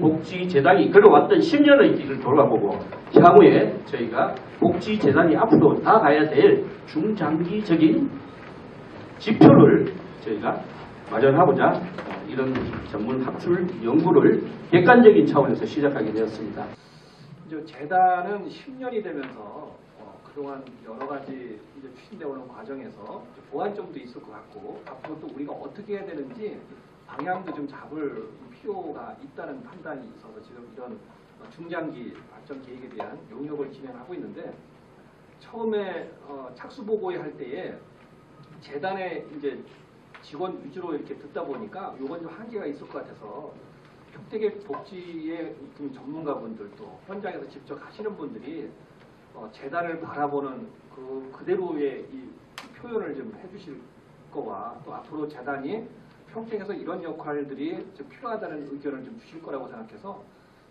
복지재단이 걸어왔던 10년의 길을 돌아보고 향후에 저희가 복지재단이 앞으로 나가야 될 중장기적인 지표를 저희가 마련하고자 어, 이런 전문 학술 연구를 객관적인 차원에서 시작하게 되었습니다. 이제 재단은 10년이 되면서 어, 그동안 여러 가지 추진되어 오는 과정에서 보완점도 있을 것 같고 앞으로 또 우리가 어떻게 해야 되는지 방향도 좀 잡을 필요가 있다는 판단이 있어서 지금 이런 어, 중장기 발전 계획에 대한 용역을 진행하고 있는데 처음에 어, 착수 보고회 할 때에 재단의 이제 직원 위주로 이렇게 듣다 보니까 요건 좀 한계가 있을 것 같아서 평택의 복지의 그 전문가분들도 현장에서 직접 하시는 분들이 어, 재단을 바라보는 그 그대로의 이 표현을 좀 해주실 거와 또 앞으로 재단이 평택에서 이런 역할들이 좀 필요하다는 의견을 좀 주실 거라고 생각해서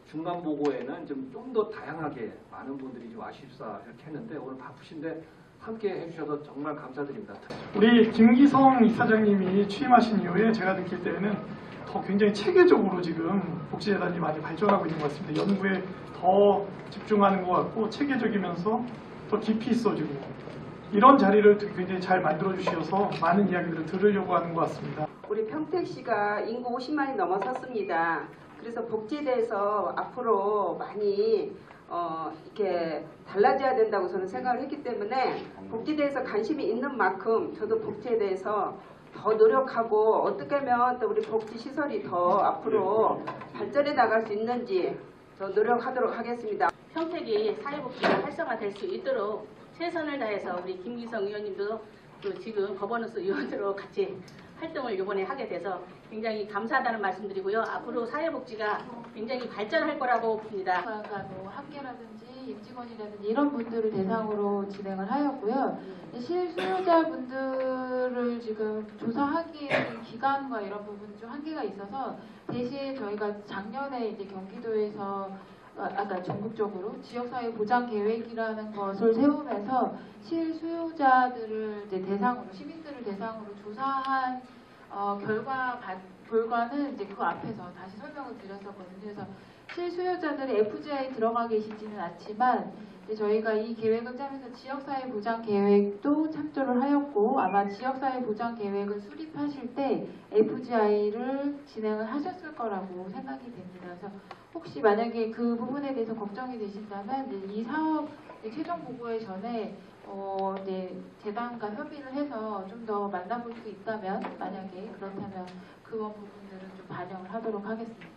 중간 보고에는 좀 좀 더 다양하게 많은 분들이 좀 아쉽사 이렇게 했는데 오늘 바쁘신데 함께 해주셔서 정말 감사드립니다. 우리 김기성 이사장님이 취임하신 이후에 제가 느낄 때에는 더 굉장히 체계적으로 지금 복지재단이 많이 발전하고 있는 것 같습니다. 연구에 더 집중하는 것 같고 체계적이면서 더 깊이 있어지고 이런 자리를 굉장히 잘 만들어 주셔서 많은 이야기들을 들으려고 하는 것 같습니다. 우리 평택시가 인구 50만이 넘어섰습니다. 그래서 복지에 대해서 앞으로 많이 어, 이렇게 달라져야 된다고 저는 생각을 했기 때문에 복지에 대해서 관심이 있는 만큼 저도 복지에 대해서 더 노력하고 어떻게 하면 또 우리 복지 시설이 더 앞으로 발전해 나갈 수 있는지 더 노력하도록 하겠습니다. 평택이 사회복지가 활성화될 수 있도록 최선을 다해서 우리 김기성 의원님도 또 지금 거버넌스 의원으로 같이 활동을 이번에 하게 돼서 굉장히 감사하다는 말씀드리고요. 앞으로 사회복지가 굉장히 발전할 거라고 봅니다. 뭐 학계라든지 임직원이라든지 이런 분들을 대상으로 진행을 하였고요. 실수요자분들을 지금 조사하기에는 기간과 이런 부분이 좀 한계가 있어서 대신 저희가 작년에 이제 경기도에서 아, 아까 전국적으로 지역사회 보장 계획이라는 것을 세우면서 실수요자들을 대상으로 시민들을 대상으로 조사한 어, 결과 바- 결과는 이제 그 앞에서 다시 설명을 드렸었거든요. 그래서 실수요자들이 FGI에 들어가 계시지는 않지만 저희가 이 계획을 짜면서 지역사회 보장 계획도 참조를 하였고 아마 지역사회 보장 계획을 수립하실 때 FGI를 진행을 하셨을 거라고 생각이 됩니다. 그래서 혹시 만약에 그 부분에 대해서 걱정이 되신다면 이 사업 최종 보고에 전에 어, 이제 재단과 협의를 해서 좀 더 만나볼 수 있다면 만약에 그렇다면 그런 부분들은 좀 반영을 하도록 하겠습니다.